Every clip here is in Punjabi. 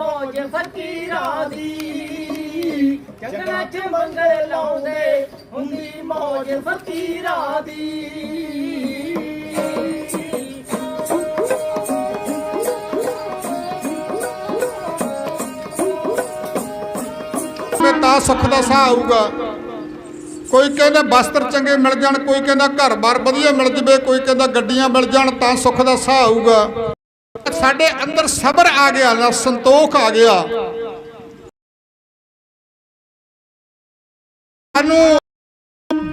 ਮੌਜ ਫਕੀਰਾਂ ਦੀ। ਜੰਗਲਾਂ 'ਚ ਮੰਗਲ ਲਾਉਂਦੇ ਹੁੰਦੀ ਮੌਜ ਫਕੀਰਾਂ ਦੀ। ਤੇ ਤਾਂ ਸੁੱਖ ਦਾ ਸਾਹ ਆਊਗਾ। ਕੋਈ ਕਹਿੰਦਾ ਬਸਤਰ ਚੰਗੇ ਮਿਲ ਜਾਣ ਕੋਈ ਕਹਿੰਦਾ ਘਰ-ਬਾਰ ਵਧੀਆ ਮਿਲ ਜਵੇ ਕੋਈ ਕਹਿੰਦਾ ਗੱਡੀਆਂ ਮਿਲ ਜਾਣ ਤਾਂ ਸੁੱਖ ਦਾ ਸਾਹ ਆਊਗਾ। ਸਾਡੇ ਅੰਦਰ ਸਬਰ ਆ ਗਿਆ, ਨਾ ਸੰਤੋਖ ਆ ਗਿਆ। ਸਾਨੂੰ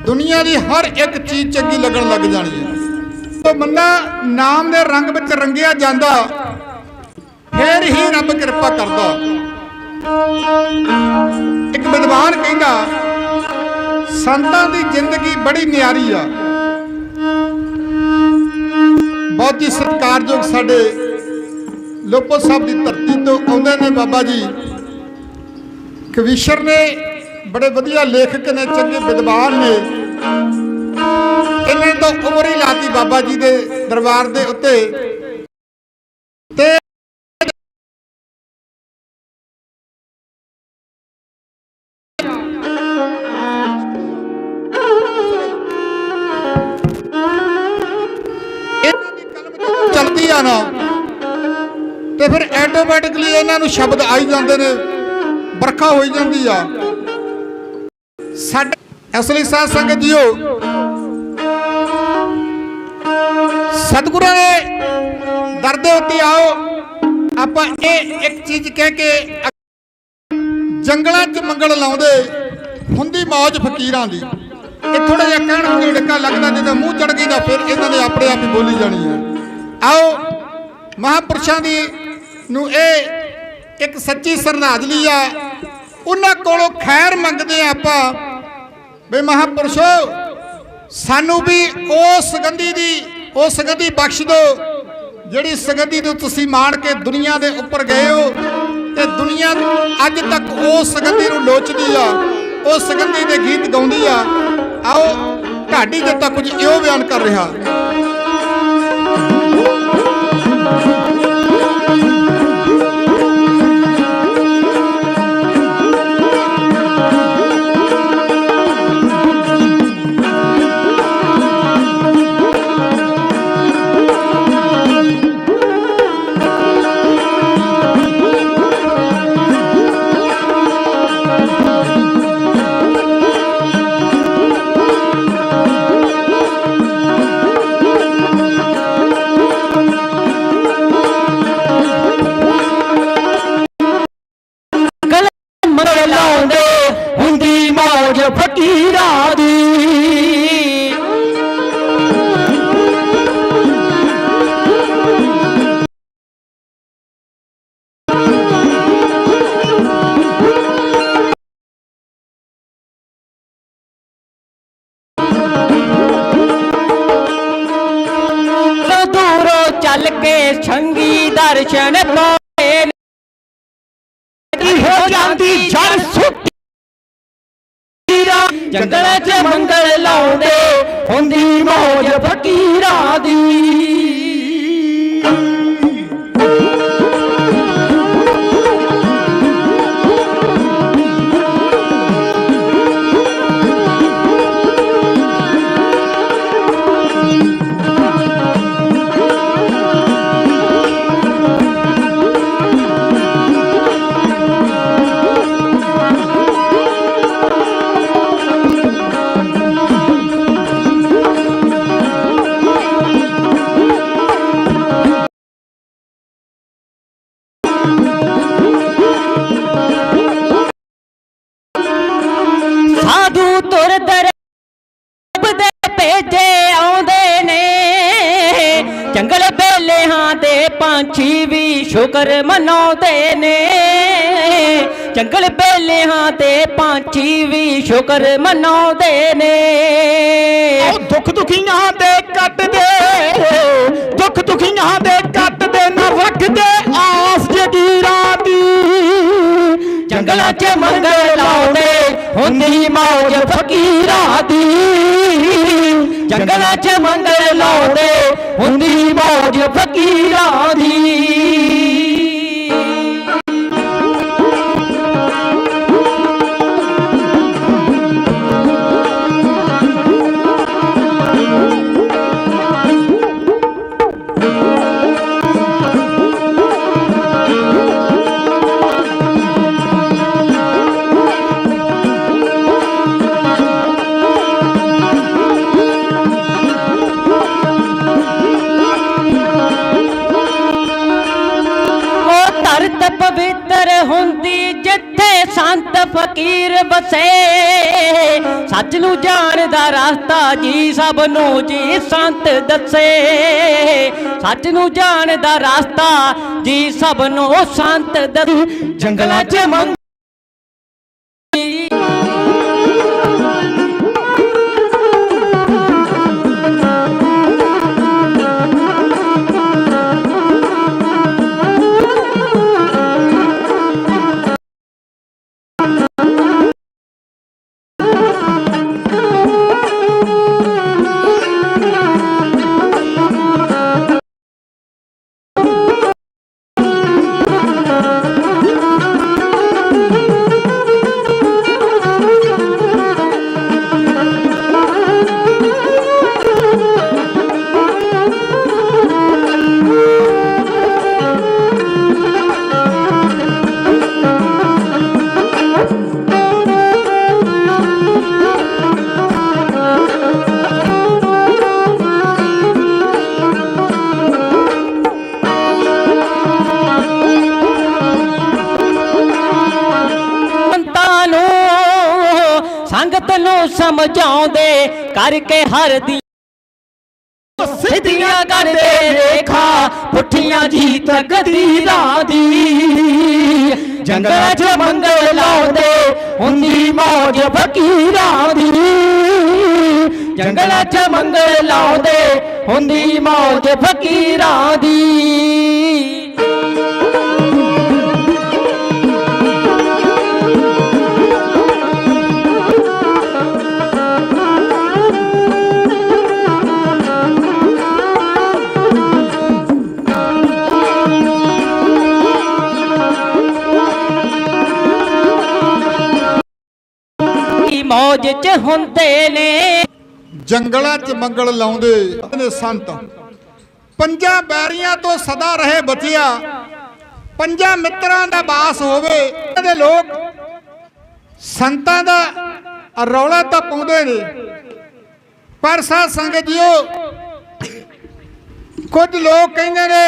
ਦੁਨੀਆ ਦੀ ਹਰ ਇੱਕ ਚੀਜ਼ ਚੰਗੀ ਲੱਗਣ ਲੱਗ ਜਾਣੀ ਹੈ। ਤੋਂ ਬੰਦਾ ਨਾਮ ਦੇ ਰੰਗ ਵਿੱਚ ਰੰਗਿਆ ਜਾਂਦਾ, ਫੇਰ ਹੀ ਰੱਬ ਕਿਰਪਾ ਕਰਦਾ। ਇੱਕ ਵਿਦਵਾਨ ਕਹਿੰਦਾ, ਸੰਤਾਂ ਦੀ ਜ਼ਿੰਦਗੀ ਬੜੀ ਨਿਆਰੀ ਆ। ਬਹੁਤ ਹੀ ਸਤਿਕਾਰਯੋਗ ਸਾਡੇ ਲੋਪੋ ਸਾਹਿਬ ਦੀ ਧਰਤੀ ਤੋਂ ਆਉਂਦੇ ਨੇ ਬਾਬਾ ਜੀ। ਕਵੀਸ਼ਰ ਨੇ ਬੜੇ ਵਧੀਆ ਲੇਖਕ ਨੇ, ਚੰਗੇ ਵਿਦਵਾਨ ਨੇ। ਇਹਨਾਂ ਤੋਂ ਉਮਰ ਹੀ ਲਾਤੀ ਬਾਬਾ ਜੀ ਦੇ ਦਰਬਾਰ ਦੇ ਉੱਤੇ। ਤੇ ਇਹਨਾਂ ਦੀ ਕਲਮ ਚਲਦੀ ਆ ਨਾ। ਤੇ ਫਿਰ ਆਟੋਮੈਟਿਕਲੀ ਇਹਨਾਂ ਨੂੰ ਸ਼ਬਦ ਆਈ ਜਾਂਦੇ ਨੇ, ਵਰਖਾ ਹੋਈ ਜਾਂਦੀ ਆ। ਸਾਡੇ ਅਸਲੀ ਸਾਧ ਸੰਗਤ ਜੀਓ, ਸਤਿਗੁਰਾਂ ਦੇ ਦਰ ਦੇ ਉੱਤੇ ਆਓ। ਆਪਾਂ ਇਹ ਇੱਕ ਚੀਜ਼ ਕਹਿ ਕੇ ਜੰਗਲਾਂ 'ਚ ਮੰਗਲ ਲਾਉਂਦੇ, ਹੁੰਦੀ ਮੌਜ ਫਕੀਰਾਂ ਦੀ। ਇਹ ਥੋੜਾ ਜਿਹਾ ਕਹਿਣ ਨੂੰ ਢਿੜਕਾ ਲੱਗਦਾ ਜਦੋਂ ਮੂੰਹ ਚੜ ਗਈ ਤਾਂ ਫਿਰ ਇਹਨਾਂ ਨੇ ਆਪਣੇ ਆਪ ਹੀ ਬੋਲੀ ਜਾਣੀ ਹੈ। ਆਓ, ਮਹਾਪੁਰਸ਼ਾਂ ਦੀ ਨੂੰ ਇਹ ਇੱਕ ਸੱਚੀ ਸਰਨਾਜਲੀ ਆ। ਉਹਨਾਂ ਕੋਲੋਂ ਖੈਰ ਮੰਗਦੇ ਆ ਆਪਾਂ। ਵੀ ਮਹਾਪੁਰਸ਼ੋ, ਸਾਨੂੰ ਵੀ ਉਸ ਸੰਗੰਧੀ ਦੀ ਉਹ ਸੰਗੰਧੀ ਬਖਸ਼ ਦਿਓ। ਜਿਹੜੀ ਸੰਗੰਧੀ ਨੂੰ ਤੁਸੀਂ ਮਾਣ ਕੇ ਦੁਨੀਆ ਦੇ ਉੱਪਰ ਗਏ ਹੋ, ਤੇ ਦੁਨੀਆ ਅੱਜ ਤੱਕ ਉਸ ਸੰਗੰਧੀ ਨੂੰ ਲੋਚਦੀ ਆ, ਉਹ ਸੰਗੰਧੀ ਦੇ ਗੀਤ ਗਾਉਂਦੀ ਆ। ਆਓ ਢਾਡੀ ਜੱਟਾ ਕੁਝ ਇਹੋ ਬਿਆਨ ਕਰ ਰਿਹਾ। ਹੋ ਜਾਂਦੀ ਜੜ ਸੁੱਟੀ ਜੰਗਲਾਂ 'ਚ ਮੰਗਲ ਲਾਉਂਦੇ ਹੁੰਦੀ ਮੌਜ ਫਕੀਰਾਂ ਦੀ ਰੱਬ ਦੇ ਪੰਛੀ ਵੀ ਸ਼ੁਕਰ ਮਨਾਉਂਦੇ ਨੇ। ਜੰਗਲ ਬੇਲਿਆਂ ਤੇ ਪੰਛੀ ਵੀ ਸ਼ੁਕਰ ਮਨਾਉਂਦੇ ਨੇ। ਉਹ ਦੁੱਖ ਦੁਖੀਆਂ ਦੇ ਕੱਟਦੇ ਦੁੱਖ ਦੁਖੀਆਂ ਦੇ ਕੱਟਦੇ ਨਾ ਰੱਖਦੇ ਆਸ ਜਗੀਰਾਂ ਦੀ। ਜੰਗਲਾਂ 'ਚ ਮੰਗਲ ਲਾਉਂਦੇ, ਹੁੰਦੀ ਮੌਜ ਫਕੀਰਾਂ ਦੀ। ਜੰਗਲਾਂ 'ਚ ਮੰਗਲ ਲਾਉਂਦੇ ਹੁੰਦੀ ਮੌਜ ਫਕੀਰਾਂ। ਜਾਣਦਾ ਜੀ ਸਭ ਨੂੰ ਜੀ ਸੰਤ ਦੱਸੇ। ਸੱਚ ਨੂੰ ਜਾਣਦਾ ਰਸਤਾ, ਜੀ ਸਭ ਨੂੰ ਸੰਤ ਦੱਸ। ਜੰਗਲਾਂ 'ਚ ਜਾਉਂਦੇ ਕਰਕੇ ਹਰ ਦੀ ਸਿੱਧੀਆਂ ਕਰਦੇ ਰੇਖਾ, ਪੁੱਠੀਆਂ ਜੀ ਤਕਦੀਰਾਂ ਦੀ। ਜੰਗਲ 'ਚ ਮੰਗਲ ਲਾਉਂਦੇ, ਹੁੰਦੀ ਮੌਜ ਫਕੀਰਾਂ ਦੀ। ਜੰਗਲ 'ਚ ਮੰਗਲ ਲਾਉਂਦੇ, ਹੁੰਦੀ ਮੌਜ ਫਕੀਰਾਂ ਦੀ। ਮੌਜ 'ਚ ਹੁੰਦੇ ਨੇ। ਜੰਗਲਾਂ 'ਚ ਮੰਗਲ ਲਾਉਂਦੇ ਨੇ ਸੰਤ। ਪੰਜਾਂ ਬੈਰੀਆਂ ਤੋਂ ਸਦਾ ਰਹੇ ਬਚਿਆ। ਪੰਜਾਂ ਮਿੱਤਰਾਂ ਦਾ ਬਾਸ ਹੋਵੇ। ਇਹਦੇ ਲੋਕ ਸੰਤਾਂ ਦਾ ਰੌਲਾ ਤਾਂ ਪਾਉਂਦੇ ਨੇ। ਪਰ ਸਾਧ ਸੰਗਤ ਜੀਓ, ਕੁਝ ਲੋਕ ਕਹਿੰਦੇ ਨੇ,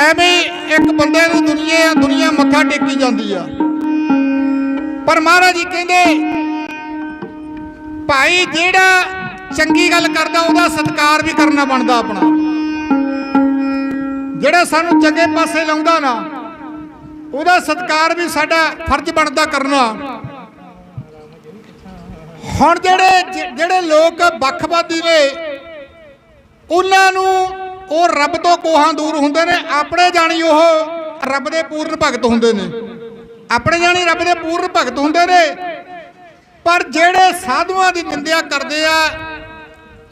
ਐਵੇਂ ਇੱਕ ਬੰਦੇ ਨੂੰ ਦੁਨੀਆ ਦੁਨੀਆ ਮੱਥਾ ਟੇਕੀ ਜਾਂਦੀ ਆ। ਪਰ ਮਹਾਰਾਜ ਜੀ ਕਹਿੰਦੇ, ਭਾਈ ਜਿਹੜਾ ਚੰਗੀ ਗੱਲ ਕਰਦਾ, ਉਹਦਾ ਸਤਿਕਾਰ ਵੀ ਕਰਨਾ ਬਣਦਾ ਆਪਣਾ। ਜਿਹੜਾ ਸਾਨੂੰ ਚੰਗੇ ਪਾਸੇ ਲਾਉਂਦਾ ਨਾ, ਉਹਦਾ ਸਤਿਕਾਰ ਵੀ ਸਾਡਾ ਫਰਜ਼ ਬਣਦਾ ਕਰਨਾ। ਹੁਣ ਜਿਹੜੇ ਜਿਹੜੇ ਲੋਕ ਵੱਖਵਾਦੀ ਨੇ, ਉਹਨਾਂ ਨੂੰ ਉਹ ਰੱਬ ਤੋਂ ਕੋਹਾਂ ਦੂਰ ਹੁੰਦੇ ਨੇ, ਆਪਣੇ ਜਾਣੀ ਉਹ ਰੱਬ ਦੇ ਪੂਰਨ ਭਗਤ ਹੁੰਦੇ ਨੇ। ਆਪਣੇ ਜਾਣੀ ਰੱਬ ਦੇ ਪੂਰਨ ਭਗਤ ਹੁੰਦੇ ਨੇ। ਪਰ ਜਿਹੜੇ ਸਾਧੂਆਂ ਦੀ ਨਿੰਦਿਆ ਕਰਦੇ ਆ,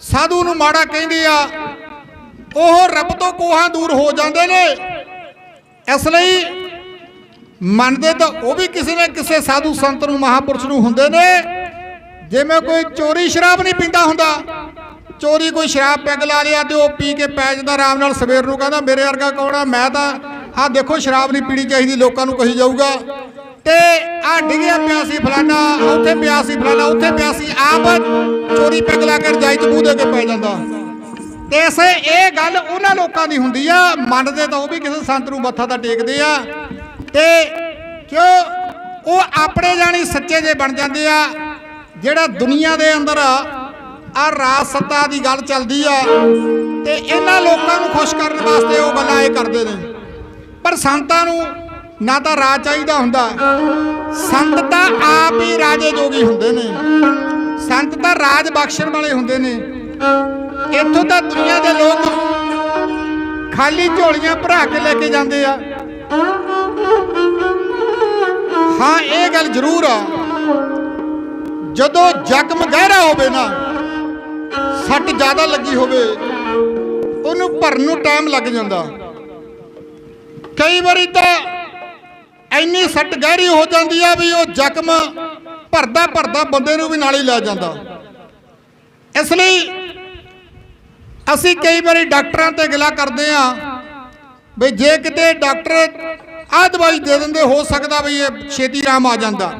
ਸਾਧੂ ਨੂੰ ਮਾੜਾ ਕਹਿੰਦੇ ਆ, ਉਹ ਰੱਬ ਤੋਂ ਕੋਹਾਂ ਦੂਰ ਹੋ ਜਾਂਦੇ ਨੇ। ਇਸ ਲਈ ਮੰਨਦੇ ਤਾਂ ਉਹ ਵੀ ਕਿਸੇ ਨਾ ਕਿਸੇ ਸਾਧੂ ਸੰਤ ਨੂੰ, ਮਹਾਪੁਰਸ਼ ਨੂੰ ਹੁੰਦੇ ਨੇ। ਜਿਵੇਂ ਕੋਈ ਚੋਰੀ ਸ਼ਰਾਬ ਨਹੀਂ ਪੀਂਦਾ ਹੁੰਦਾ, ਚੋਰੀ ਕੋਈ ਸ਼ਰਾਬ ਪੈਗ ਲਾ ਲਿਆ ਤੇ ਉਹ ਪੀ ਕੇ ਪੈ ਜਾਂਦਾ, ਆਰਾਮ ਨਾਲ ਸਵੇਰ ਨੂੰ ਕਹਿੰਦਾ, ਮੇਰੇ ਵਰਗਾ ਕੌਣ ਆ? ਮੈਂ ਤਾਂ ਆਹ ਦੇਖੋ, ਸ਼ਰਾਬ ਨਹੀਂ ਪੀਣੀ ਚਾਹੀਦੀ, ਲੋਕਾਂ ਨੂੰ ਕਹੀ ਜਾਊਗਾ। ਤੇ ਆ ਡਿੱਗਿਆ ਪਿਆ ਸੀ ਫਲਾਨਾ, ਉੱਥੇ ਪਿਆ ਸੀ ਫਲਾਨਾ, ਉੱਥੇ ਪਿਆ ਸੀ ਆਪ ਚੋਰੀ ਪੈਗ ਲਾ ਕੇ ਰਜਾਈ ਚ ਮੂੰਹ ਦੇ ਕੇ ਪੈ ਜਾਂਦਾ। ਤੇ ਇਸੇ ਇਹ ਗੱਲ ਉਹਨਾਂ ਲੋਕਾਂ ਦੀ ਹੁੰਦੀ ਆ, ਮੰਨਦੇ ਤਾਂ ਉਹ ਵੀ ਕਿਸੇ ਸੰਤ ਨੂੰ ਮੱਥਾ ਤਾਂ ਟੇਕਦੇ ਆ। ਤੇ ਕਿਉਂ? ਉਹ ਆਪਣੇ ਜਾਣੀ ਸੱਚੇ ਜੇ ਬਣ ਜਾਂਦੇ ਆ। ਜਿਹੜਾ ਦੁਨੀਆ ਦੇ ਅੰਦਰ ਆ ਰਾਜ ਸੱਤਾ ਦੀ ਗੱਲ ਚੱਲਦੀ ਆ, ਤੇ ਇਹਨਾਂ ਲੋਕਾਂ ਨੂੰ ਖੁਸ਼ ਕਰਨ ਵਾਸਤੇ ਉਹ ਗੱਲਾਂ ਇਹ ਕਰਦੇ ਨੇ। ਪਰ ਸੰਤਾਂ ਨੂੰ ਨਾ ਤਾਂ ਰਾਜ ਚਾਹੀਦਾ ਹੁੰਦਾ। ਸੰਤ ਤਾਂ ਆਪ ਹੀ ਰਾਜੇ ਜੋਗੀ ਹੁੰਦੇ ਨੇ। ਸੰਤ ਤਾਂ ਰਾਜ ਬਖਸ਼ਣ ਵਾਲੇ ਹੁੰਦੇ ਨੇ। ਇੱਥੋਂ ਤਾਂ ਦੁਨੀਆ ਦੇ ਲੋਕ ਖਾਲੀ ਝੋਲੀਆਂ ਭਰਾ ਕੇ ਲੈ ਕੇ ਜਾਂਦੇ ਆ। ਹਾਂ, ਇਹ ਗੱਲ ਜ਼ਰੂਰ ਆ। ਜਦੋਂ ਜ਼ਖਮ ਗਹਿਰਾ ਹੋਵੇ ਨਾ, ਸੱਟ ਜ਼ਿਆਦਾ ਲੱਗੀ ਹੋਵੇ, ਉਹਨੂੰ ਭਰਨ ਨੂੰ ਟਾਈਮ ਲੱਗ ਜਾਂਦਾ। ਕਈ ਵਾਰੀ ਤਾਂ ਇੰਨੀ ਸੱਟ ਗਹਿਰੀ ਹੋ ਜਾਂਦੀ ਆ ਵੀ ਉਹ ਜ਼ਖਮ ਭਰਦਾ ਭਰਦਾ ਬੰਦੇ ਨੂੰ ਵੀ ਨਾਲ ਹੀ ਲੈ ਜਾਂਦਾ। ਇਸ ਲਈ ਅਸੀਂ ਕਈ ਵਾਰੀ ਡਾਕਟਰਾਂ ਤੇ ਗਿਲਾ ਕਰਦੇ ਆ ਵੀ ਜੇ ਕਿਤੇ ਡਾਕਟਰ ਆਹ ਦਵਾਈ ਦੇ ਦਿੰਦੇ, ਹੋ ਸਕਦਾ ਵੀ ਇਹ ਛੇਤੀ ਰਾਮ ਆ ਜਾਂਦਾ।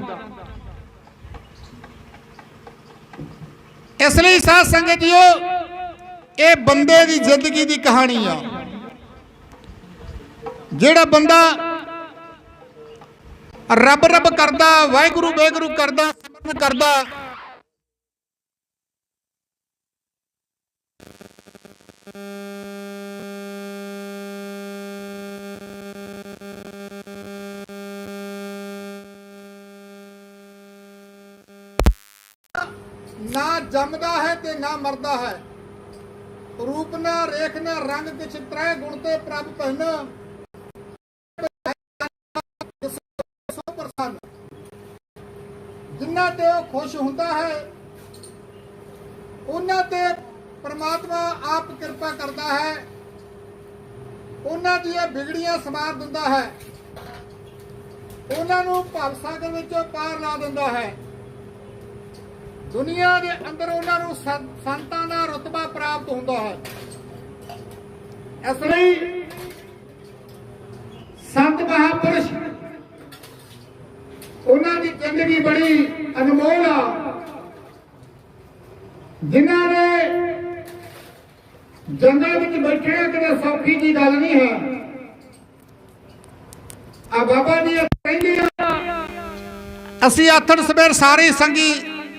ਇਸ ਲਈ ਸਾਧ ਸੰਗਤ ਜੀਓ, ਇਹ ਬੰਦੇ ਦੀ ਜ਼ਿੰਦਗੀ ਦੀ ਕਹਾਣੀ ਆ। ਜਿਹੜਾ ਬੰਦਾ ਰੱਬ ਰੱਬ ਕਰਦਾ, ਵਾਹਿਗੁਰੂ ਵਾਹਿਗੁਰੂ ਕਰਦਾ ਸਿਮਰਨ ਕਰਦਾ, ਨਾ ਜੰਮਦਾ ਹੈ ਤੇ ਨਾ ਮਰਦਾ ਹੈ। ਰੂਪ ਨਾ ਰੇਖ ਨਾ ਰੰਗ ਕਿਛ ਤ੍ਰੈ ਗੁਣ ਤੇ ਪ੍ਰਭ ਪਹਿਨਾ। ਤੇ ਉਹ ਖੁਸ਼ ਹੁੰਦਾ ਹੈ। ਉਹਨਾਂ ਤੇ ਪ੍ਰਮਾਤਮਾ ਆਪ ਕਿਰਪਾ ਕਰਦਾ ਹੈ। ਉਹਨਾਂ ਦੀਆਂ ਵਿਗੜੀਆਂ ਸਮਾਰ ਦਿੰਦਾ ਹੈ। ਉਹਨਾਂ ਨੂੰ ਭਵ ਸਾਗਰ ਵਿੱਚੋਂ ਪਾਰ ਲਾ ਦਿੰਦਾ ਹੈ। ਦੁਨੀਆ ਦੇ ਅੰਦਰ ਉਹਨਾਂ ਨੂੰ ਸੰਤਾਂ ਦਾ ਰਤਬਾ ਪ੍ਰਾਪਤ ਹੁੰਦਾ ਹੈ। ਇਸ ਲਈ ਸੰਤ ਮਹਾਪੁਰਸ਼ ਉਹਨਾਂ ਦੀ ਜ਼ਿੰਦਗੀ ਬੜੀ ਅਨਮੋਲ ਆ ਜਿਨ੍ਹਾਂ ਨੇ ਜੰਗਲ ਵਿੱਚ ਬੈਠੇ ਕਿਤੇ ਸੌਖੀ ਜੀ ਗੱਲ ਨਹੀਂ ਹੈ ਆ ਬਾਬਾ ਜੀ ਕਹਿੰਦੇ ਆ ਅਸੀਂ ਆਥਣ ਸਵੇਰ ਸਾਰੇ ਸੰਗੀ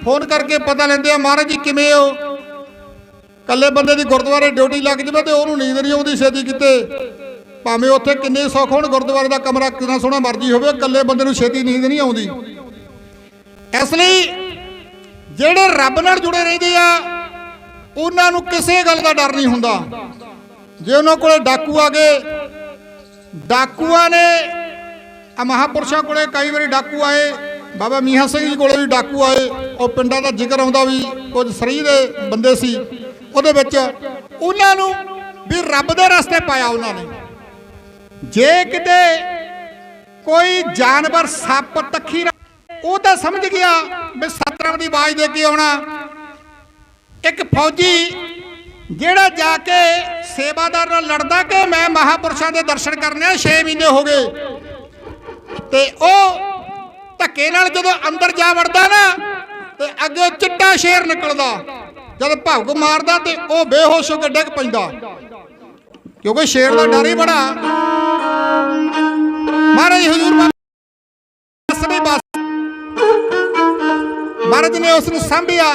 ਫੋਨ ਕਰਕੇ ਪਤਾ ਲੈਂਦੇ ਆ ਮਹਾਰਾਜ ਜੀ ਕਿਵੇਂ ਹੋ? ਕੱਲੇ ਬੰਦੇ ਦੀ ਗੁਰਦੁਆਰੇ ਡਿਊਟੀ ਲੱਗ ਜਵੇ ਤੇ ਉਹਨੂੰ ਨੀਂਦ ਨਹੀਂ ਆਉਂਦੀ ਛੇਤੀ ਕਿਤੇ। ਭਾਵੇਂ ਉੱਥੇ ਕਿੰਨੇ ਸੁੱਖ ਹੋਣ, ਗੁਰਦੁਆਰੇ ਦਾ ਕਮਰਾ ਕਿੰਨਾ ਸੋਹਣਾ ਮਰਜ਼ੀ ਹੋਵੇ ਕੱਲੇ ਬੰਦੇ ਨੂੰ ਛੇਤੀ ਨੀਂਦ ਨਹੀਂ ਆਉਂਦੀ। ਇਸ ਲਈ ਜਿਹੜੇ ਰੱਬ ਨਾਲ ਜੁੜੇ ਰਹਿੰਦੇ ਆ, ਉਹਨਾਂ ਨੂੰ ਕਿਸੇ ਗੱਲ ਦਾ ਡਰ ਨਹੀਂ ਹੁੰਦਾ। ਜੇ ਉਹਨਾਂ ਕੋਲੇ ਡਾਕੂ ਆ ਗਏ, ਡਾਕੂਆਂ ਨੇ ਆ ਮਹਾਪੁਰਸ਼ਾਂ ਕੋਲੇ ਕਈ ਵਾਰੀ ਡਾਕੂ ਆਏ ਬਾਬਾ ਮੀਆਂ ਸਿੰਘ ਜੀ ਕੋਲੇ ਵੀ ਡਾਕੂ ਆਏ। ਉਹ ਪਿੰਡਾਂ ਦਾ ਜ਼ਿਕਰ ਆਉਂਦਾ ਵੀ ਕੁਝ ਸਰੀ ਦੇ ਬੰਦੇ ਸੀ। ਉਹਦੇ ਵਿੱਚ ਉਹਨਾਂ ਨੂੰ ਵੀ ਰੱਬ ਦੇ ਰਸਤੇ ਪਾਇਆ ਉਹਨਾਂ ਨੇ। ਜੇ ਕਿਤੇ ਕੋਈ ਜਾਨਵਰ ਸੱਪ ਤੱਖੀ ਉਹ ਤਾਂ ਸਮਝ ਗਿਆ ਵੀ ਸਤਰਮ ਦੀ ਆਵਾਜ਼ ਦੇ ਕੇ ਆਉਣਾ। ਇੱਕ ਫੌਜੀ ਜਿਹੜਾ ਜਾ ਕੇ ਸੇਵਾਦਾਰ ਨਾਲ ਲੜਦਾ ਕਿ ਮੈਂ ਮਹਾਪੁਰਸ਼ਾਂ ਦੇ ਦਰਸ਼ਨ ਕਰਨੇ ਆ 6 ਮਹੀਨੇ ਹੋ ਗਏ। ਤੇ ਉਹ ਧੱਕੇ ਨਾਲ ਜਦੋਂ ਅੰਦਰ ਜਾ ਵੜਦਾ ਨਾ, ਤੇ ਅੱਗੇ ਚਿੱਟਾ ਸ਼ੇਰ ਨਿਕਲਦਾ। ਜਦ ਭੌਗ ਮਾਰਦਾ ਤੇ ਉਹ ਬੇਹੋਸ਼ ਹੋ ਕੇ ਡਿੱਗ ਪੈਂਦਾ। ਕਿਉਂਕਿ ਸ਼ੇਰ ਦਾ ਡਰ ਹੀ ਬੜਾ। ਮਹਾਰਾਜ ਹਜ਼ੂਰ ਬਸ ਬਸ। ਮਹਾਰਾਜ ਨੇ ਉਸ ਨੂੰ ਸਾਂਭਿਆ।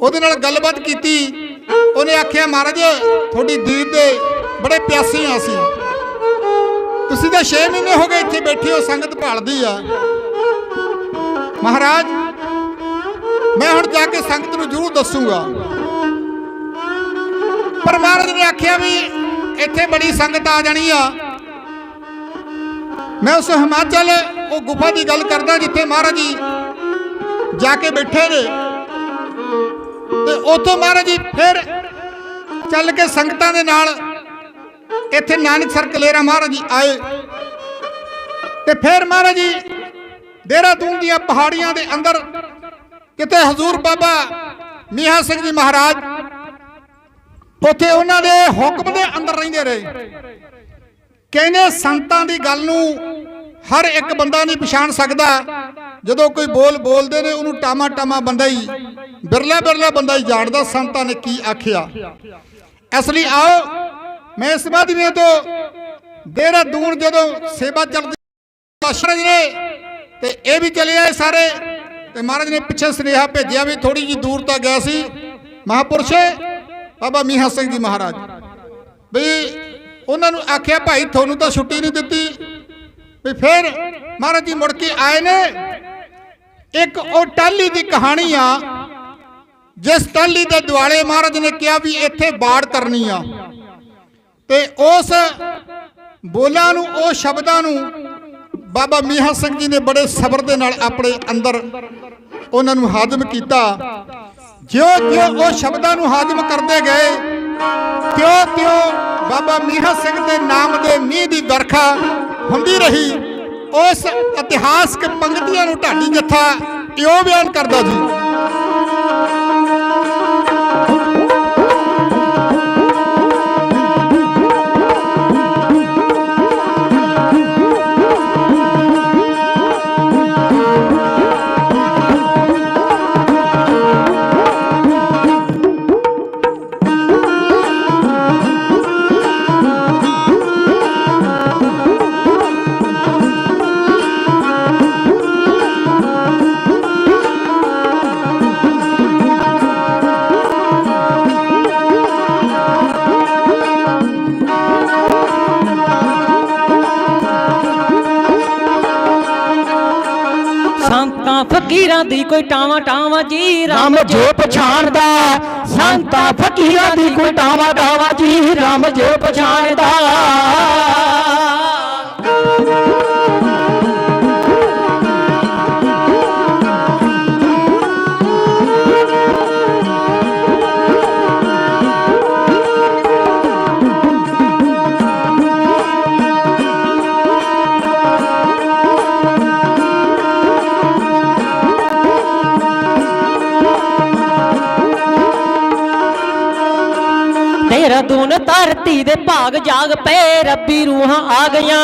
ਉਹਦੇ ਨਾਲ ਗੱਲਬਾਤ ਕੀਤੀ। ਉਹਨੇ ਆਖਿਆ, ਮਹਾਰਾਜ, ਤੁਹਾਡੀ ਦੀਦ ਦੇ ਬੜੇ ਪਿਆਸੇ ਆ ਅਸੀਂ। ਤੁਸੀਂ ਤਾਂ 6 ਮਹੀਨੇ ਹੋ ਗਏ ਇੱਥੇ ਬੈਠੇ ਹੋ, ਸੰਗਤ ਭਾਲਦੀ ਆ। ਮਹਾਰਾਜ, ਮੈਂ ਹੁਣ ਜਾ ਕੇ ਸੰਗਤ ਨੂੰ ਜ਼ਰੂਰ ਦੱਸੂਗਾ। ਪਰ ਮਹਾਰਾਜ ਨੇ ਆਖਿਆ ਵੀ ਇੱਥੇ ਬੜੀ ਸੰਗਤ ਆ ਜਾਣੀ ਆ। ਮੈਂ ਉਸ ਹਿਮਾਚਲ, ਉਹ ਗੁਫਾ ਦੀ ਗੱਲ ਕਰਦਾ ਜਿੱਥੇ ਮਹਾਰਾਜ ਜੀ ਜਾ ਕੇ ਬੈਠੇ ਨੇ। ਤੇ ਉੱਥੋਂ ਮਹਾਰਾਜ ਜੀ ਫਿਰ ਚੱਲ ਕੇ ਸੰਗਤਾਂ ਦੇ ਨਾਲ ਇੱਥੇ ਨਾਨਕ ਸਰ ਕਲੇਰਾ ਮਹਾਰਾਜ ਜੀ ਆਏ। ਤੇ ਫਿਰ ਮਹਾਰਾਜ ਜੀ ਦੇਹਰਾਦੂਨ ਦੀਆਂ ਪਹਾੜੀਆਂ ਦੇ ਅੰਦਰ ਕਿਤੇ ਹਜ਼ੂਰ ਬਾਬਾ ਮੀਆਂ ਸਿੰਘ ਜੀ ਮਹਾਰਾਜ, ਉੱਥੇ ਉਹਨਾਂ ਦੇ ਹੁਕਮ ਦੇ ਅੰਦਰ ਰਹਿੰਦੇ ਰਹੇ। ਕਹਿੰਦੇ ਸੰਤਾਂ ਦੀ ਗੱਲ ਨੂੰ ਹਰ ਇੱਕ ਬੰਦਾ ਨਹੀਂ ਪਛਾਣ ਸਕਦਾ। ਜਦੋਂ ਕੋਈ ਬੋਲ ਬੋਲਦੇ ਨੇ, ਉਹਨੂੰ ਟਾਮਾ ਟਾਮਾ ਬੰਦਾ ਹੀ, ਬਿਰਲਾ ਬਿਰਲਾ ਬੰਦਾ ਹੀ ਜਾਣਦਾ ਸੰਤਾਂ ਨੇ ਕੀ ਆਖਿਆ। ਇਸ ਲਈ ਆਓ, ਮੈਂ ਇਸ ਮਾਧਿਅਮ ਤੋਂ, ਦੇਹਰਾਦੂਨ ਜਦੋਂ ਸੇਵਾ ਚੱਲਦੀ ਮਹਾਰਾਜ ਨੇ ਤੇ ਇਹ ਵੀ ਚਲੇ ਆਏ ਸਾਰੇ। ਤੇ ਮਹਾਰਾਜ ਨੇ ਪਿੱਛੇ ਸੁਨੇਹਾ ਭੇਜਿਆ ਵੀ ਥੋੜੀ ਜੀ ਦੂਰ ਤੱਕ ਗਿਆ ਸੀ। ਮਹਾਪੁਰਸ਼, ਬਾਬਾ ਮੀਹਾ ਸਿੰਘ ਜੀ ਮਹਾਰਾਜ। ਵੀ ਉਹਨਾਂ ਨੂੰ ਆਖਿਆ, ਭਾਈ, ਤੁਹਾਨੂੰ ਤਾਂ ਛੁੱਟੀ ਨਹੀਂ ਦਿੱਤੀ। ਵੀ ਫਿਰ ਮਹਾਰਾਜ ਜੀ ਮੁੜ ਕੇ ਆਏ ਨੇ। ਇੱਕ ਉਹ ਟਾਲੀ ਦੀ ਕਹਾਣੀ ਆ, ਜਿਸ ਟਾਲੀ ਦੇ ਦੁਆਲੇ ਮਹਾਰਾਜ ਨੇ ਕਿਹਾ ਵੀ ਇੱਥੇ ਬਾੜ ਕਰਨੀ ਆ। ਤੇ ਉਸ ਬੋਲਾਂ ਨੂੰ ਉਹ ਸ਼ਬਦਾਂ ਨੂੰ ਬਾਬਾ ਮੀਹਾ ਸਿੰਘ ਜੀ ਨੇ ਬੜੇ ਸਬਰ ਦੇ ਨਾਲ ਆਪਣੇ ਅੰਦਰ ਉਹਨਾਂ ਨੂੰ ਹਾਜ਼ਮ ਕੀਤਾ। ਜਿਉਂ ਜਿਉਂ ਉਹ ਸ਼ਬਦਾਂ ਨੂੰ ਹਾਜ਼ਮ ਕਰਦੇ ਗਏ। ਤਿਉਂ ਤਿਉਂ ਬਾਬਾ ਮੀਹਾ ਸਿੰਘ ਦੇ ਨਾਮ ਦੇ ਮੀਂਹ ਦੀ ਵਰਖਾ ਹੁੰਦੀ ਰਹੀ। ਉਸ ਇਤਿਹਾਸਕ ਪੰਕਤੀਆਂ ਨੂੰ ਢਾਡੀ ਜੱਥਾ ਇਉਂ ਬਿਆਨ ਕਰਦਾ ਜੀ? ਫਕੀਰਾਂ ਦੀ ਕੋਈ ਟਾਵਾ ਟਾਵਾ ਜੀ ਰਾਮ ਜੋ ਪਛਾਣਦਾ ਸੰਤਾਂ ਫਕੀਰਾਂ ਦੀ ਕੋਈ ਟਾਵਾ ਟਾਵਾ ਜੀ ਰਾਮ ਜੋ ਪਛਾਣਦਾ। ਤੇਰਾ ਦੂਨ ਧਰਤੀ ਦੇ ਭਾਗ ਜਾਗ ਪਏ ਰੱਬੀ ਰੂਹਾਂ ਆ ਗਈਆਂ।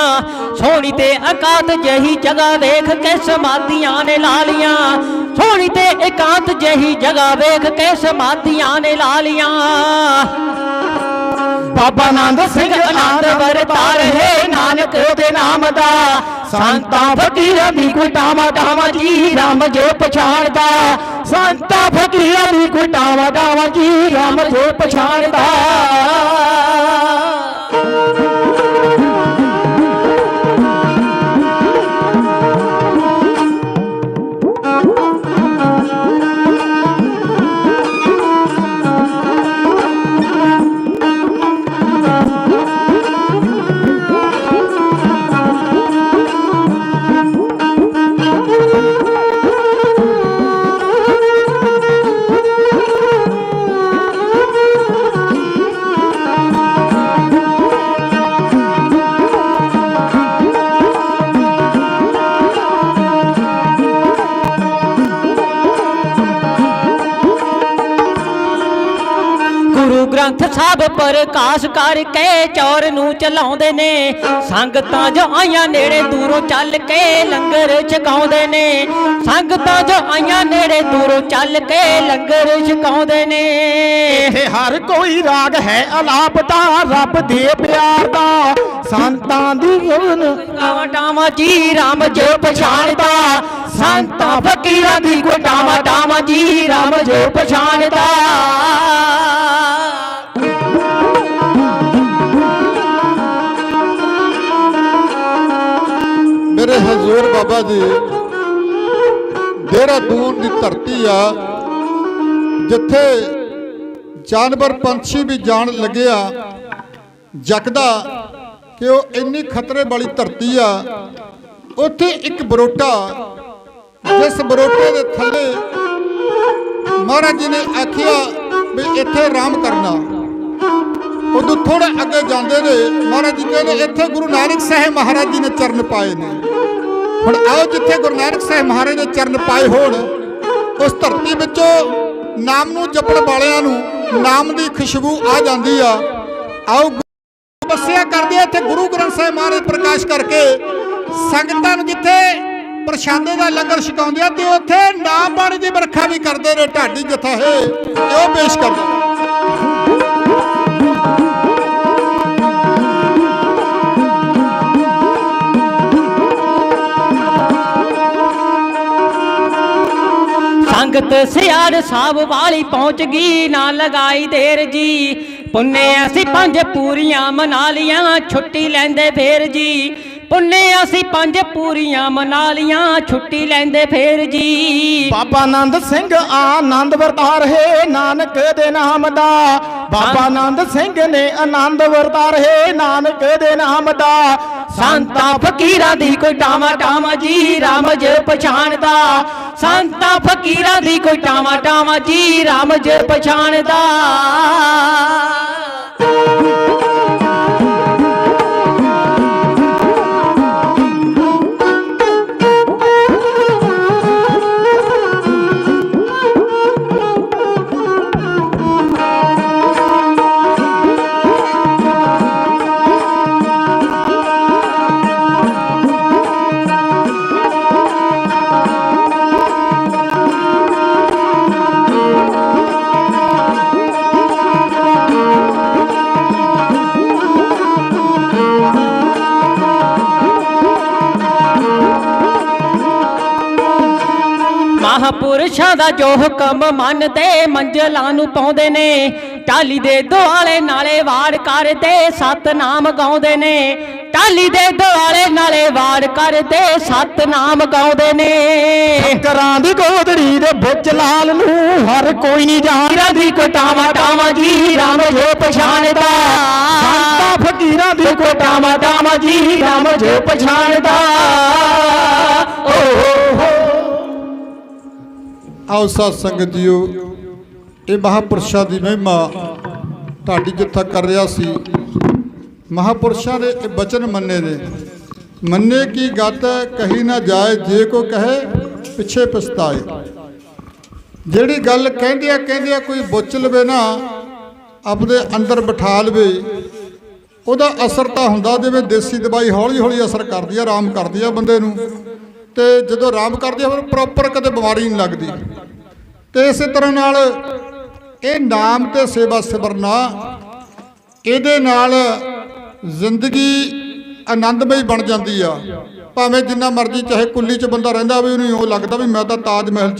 ਸੋਹਣੀ ਤੇ ਇਕਾਂਤ ਜਹੀ ਜਗ੍ਹਾ ਵੇਖ ਕੇ ਸਮਾਧੀਆਂ ਨੇ ਲਾ ਲੀਆਂ। ਸੋਹਣੀ ਤੇ ਇਕਾਂਤ ਜਹੀ ਜਗ੍ਹਾ ਵੇਖ ਕੇ ਸਮਾਧੀਆਂ ਨੇ ਲਾ ਲੀਆਂ। ਬਾਬਾ ਆਨੰਦ ਸਿੰਘ ਆਨੰਦ ਵਰਤਾ ਰਹੇ ਨਾਨਕ ਦੇ ਨਾਮ ਦਾ। ਸੰਤਾਂ ਫਕੀਰਾਂ ਦੀ ਕੋਈ ਟਾਵਾ ਟਾਵਾ ਜੀ ਰਾਮ ਜੋ ਪਛਾਣਦਾ। ਸੰਤਾਂ ਫਕੀਰਾਂ ਦੀ ਕੋਈ ਟਾਵਾ ਟਾਵਾ ਕੀ ਰਾਮ ਜੋ ਪਛਾਣਦਾ। ਗ੍ਰੰਥ ਸਾਹਿਬ ਪ੍ਰਕਾਸ਼ ਕਰਕੇ ਚੌਰ ਨੂੰ ਚਲਾਉਂਦੇ ਨੇ। ਸੰਗਤਾਂ ਜੋ ਆਈਆਂ ਨੇੜੇ ਦੂਰੋਂ ਚੱਲ ਕੇ ਲੰਗਰ ਛਕਾਉਂਦੇ ਨੇ। ਸੰਗਤਾਂ ਜੋ ਆਈਆਂ ਨੇੜੇ ਦੂਰੋਂ ਚੱਲ ਕੇ ਲੰਗਰ ਛਕਾਉਂਦੇ ਨੇ। ਇੱਥੇ ਹਰ ਕੋਈ ਰਾਗ ਹੈ ਅਲਾਪਤਾ ਰੱਬ ਦੇ ਪਿਆਰ ਦਾ। ਸੰਤਾਂ ਦੀ ਗੁਣ ਟਾਵਾ ਟਾਵਾ ਜੀ ਰਾਮ ਜੋ ਪਛਾਣਦਾ। ਸੰਤਾਂ ਫਕੀਰਾਂ ਦੀ ਕੋਈ ਟਾਵਾ ਟਾਵਾ ਜੀ ਰਾਮ ਜੋ ਪਛਾਣਦਾ। ਹਜ਼ੂਰ ਬਾਬਾ ਜੀ ਦੇਹਰਾਦੂਨ ਦੀ ਧਰਤੀ ਆ, ਜਿੱਥੇ ਜਾਨਵਰ ਪੰਛੀ ਵੀ ਜਾਣ ਲੱਗਿਆ ਜਗਦਾ ਕਿ ਉਹ ਇੰਨੀ ਖਤਰੇ ਵਾਲੀ ਧਰਤੀ ਆ, ਉੱਥੇ ਇੱਕ ਬਰੋਟਾ, ਜਿਸ ਬਰੋਟੇ ਦੇ ਥੱਲੇ ਮਹਾਰਾਜ ਜੀ ਨੇ ਆਖਿਆ ਵੀ ਇੱਥੇ ਆਰਾਮ ਕਰਨਾ। ਉਦੋਂ ਥੋੜਾ ਅੱਗੇ ਜਾਂਦੇ ਨੇ, ਮਹਾਰਾਜ ਜੀ ਕਹਿੰਦੇ, ਇੱਥੇ ਗੁਰੂ ਨਾਨਕ ਸਾਹਿਬ ਮਹਾਰਾਜ ਜੀ ਨੇ ਚਰਨ ਪਾਏ ਨੇ। ਹੁਣ ਆਓ ਜਿੱਥੇ ਗੁਰੂ ਨਾਨਕ ਸਾਹਿਬ ਮਹਾਰਾਜ ਨੇ ਚਰਨ ਪਾਏ ਹੋਣ, ਉਸ ਧਰਤੀ ਵਿੱਚੋਂ ਨਾਮ ਨੂੰ ਜਪਣ ਵਾਲਿਆਂ ਨੂੰ ਨਾਮ ਦੀ ਖੁਸ਼ਬੂ ਆ ਜਾਂਦੀ ਆ। ਆਓ ਤਪੱਸਿਆ ਕਰਦੇ ਇੱਥੇ ਗੁਰੂ ਗ੍ਰੰਥ ਸਾਹਿਬ ਮਹਾਰਾਜ ਪ੍ਰਕਾਸ਼ ਕਰਕੇ, ਸੰਗਤਾਂ ਨੂੰ ਜਿੱਥੇ ਪ੍ਰਸ਼ਾਦੇ ਦਾ ਲੰਗਰ ਛਕਾਉਂਦੇ ਆ, ਤੇ ਉੱਥੇ ਨਾਮ ਬਾਣੀ ਦੀ ਵਰਖਾ ਵੀ ਕਰਦੇ ਨੇ, ਢਾਡੀ ਜਥਾ ਹੈ ਉਹ ਪੇਸ਼ ਕਰਦੇ ਸੰਗਤ ਸਿਆੜ ਸਾਹਿਬ ਵਾਲੀ ਪਹੁੰਚ ਗਈ ਨਾ ਲਗਾਈ ਦੇਰ ਜੀ। ਪੁੰਨੇ ਅਸੀਂ ਪੰਜ ਪੂਰੀਆਂ ਮਨਾ ਲੀਆਂ ਛੁੱਟੀ ਲੈਂਦੇ ਫੇਰ ਜੀ। ਪੁੰਨੇ ਅਸੀਂ ਪੰਜ ਪੂਰੀਆਂ ਮਨਾ ਲੀਆਂ ਛੁੱਟੀ ਲੈਂਦੇ ਫੇਰ ਜੀ। ਬਾਬਾ ਆਨੰਦ ਸਿੰਘ ਆਨੰਦ ਵਰਤਾ ਰਹੇ ਨਾਨਕ ਦੇ ਨਾਮ ਦਾ। ਬਾਬਾ ਆਨੰਦ ਸਿੰਘ ਨੇ ਆਨੰਦ ਵਰਤਾ ਰਹੇ ਨਾਨਕ ਦੇ ਨਾਮ ਦਾ। ਸੰਤਾਂ ਫਕੀਰਾਂ ਦੀ ਕੋਈ ਟਾਵਾ ਟਾਵਾ ਜੀ ਰਾਮ ਜ ਪਛਾਣਦਾ। ਸੰਤਾਂ ਫਕੀਰਾਂ ਦੀ ਕੋਈ ਟਾਵਾ ਟਾਵਾ ਜੀ ਰਾਮ ਜ ਪਛਾਣਦਾ। ਮਹਾਪੁਰਸ਼ਾਂ ਦਾ ਜੋ ਹੁਕਮ ਮੰਨਦੇ ਮੰਜ਼ਲਾਂ ਨੂੰ ਪਾਉਂਦੇ ਨੇ। ਟਾਲੀ ਦੇ ਦੁਆਲੇ ਨਾਲੇ ਵਾੜ ਕਰਦੇ ਸਤਨਾਮ ਗਾਉਂਦੇ ਨੇ। ਟਾਲੀ ਦੇ ਦੁਆਲੇ ਨਾਲੇ ਵਾੜ ਕਰਦੇ ਸਤਨਾਮ ਗਾਉਂਦੇ ਨੇ। ਕਰਾਂ ਦੀ ਗੋਦੜੀ ਦੇ ਵਿੱਚ ਲਾਲ ਨੂੰ ਹਰ ਕੋਈ ਨਹੀਂ ਜਾਣਦਾ। ਦੀ ਕੋਈ ਟਾਵਾ ਜੀ ਰਾਮ ਜੋ ਪਛਾਣਦਾ। ਸੰਤਾਂ ਫਕੀਰਾਂ ਦੀ ਕੋਈ ਟਾਵਾ ਟਾਵਾ ਜੀ ਰਾਮ ਜੋ ਪਛਾਣਦਾ। ਓ ਹੋ ਹੋ ਆਓ ਸਾਧ ਸੰਗਤ ਜੀਓ, ਇਹ ਮਹਾਪੁਰਸ਼ਾਂ ਦੀ ਮਹਿਮਾ ਤੁਹਾਡੀ ਜਿੱਥਾ ਕਰ ਰਿਹਾ ਸੀ। ਮਹਾਪੁਰਸ਼ਾਂ ਦੇ ਇਹ ਬਚਨ ਮੰਨੇ ਨੇ। ਮੰਨੇ ਕੀ ਗਤ ਕਹੀ ਨਾ ਜਾਏ, ਜੇ ਕੋ ਕਹੇ, ਪਿੱਛੇ ਪਛਤਾਏ। ਜਿਹੜੀ ਗੱਲ ਕਹਿੰਦੇ ਆ ਕਹਿੰਦੇ ਆ ਕੋਈ ਬੁੱਚ ਲਵੇ ਨਾ, ਆਪਦੇ ਅੰਦਰ ਬਿਠਾ ਲਵੇ, ਉਹਦਾ ਅਸਰ ਤਾਂ ਹੁੰਦਾ, ਜਿਵੇਂ ਦੇਸੀ ਦਵਾਈ ਹੌਲੀ ਹੌਲੀ ਅਸਰ ਕਰਦੀ ਆ, ਆਰਾਮ ਕਰਦੀ ਆ ਬੰਦੇ ਨੂੰ। ਤੇ ਜਦੋਂ ਆਰਾਮ ਕਰਦੀ ਆ, ਫਿਰ ਪ੍ਰੋਪਰ ਕਦੇ ਬਿਮਾਰੀ ਨਹੀਂ ਲੱਗਦੀ। ਤੇ ਇਸੇ ਤਰ੍ਹਾਂ ਨਾਲ ਇਹ ਨਾਮ ਤੇ ਸੇਵਾ ਸਿਮਰਨਾ ਇਹਦੇ ਨਾਲ ਜ਼ਿੰਦਗੀ ਆਨੰਦਮਈ ਬਣ ਜਾਂਦੀ ਆ। ਭਾਵੇਂ ਜਿੰਨਾ ਮਰਜ਼ੀ, ਚਾਹੇ ਕੁੱਲੀ 'ਚ ਬੰਦਾ ਰਹਿੰਦਾ ਵੀ ਉਹਨੂੰ ਉਹ ਲੱਗਦਾ ਵੀ ਮੈਂ ਤਾਂ ਤਾਜ ਮਹਿਲ 'ਚ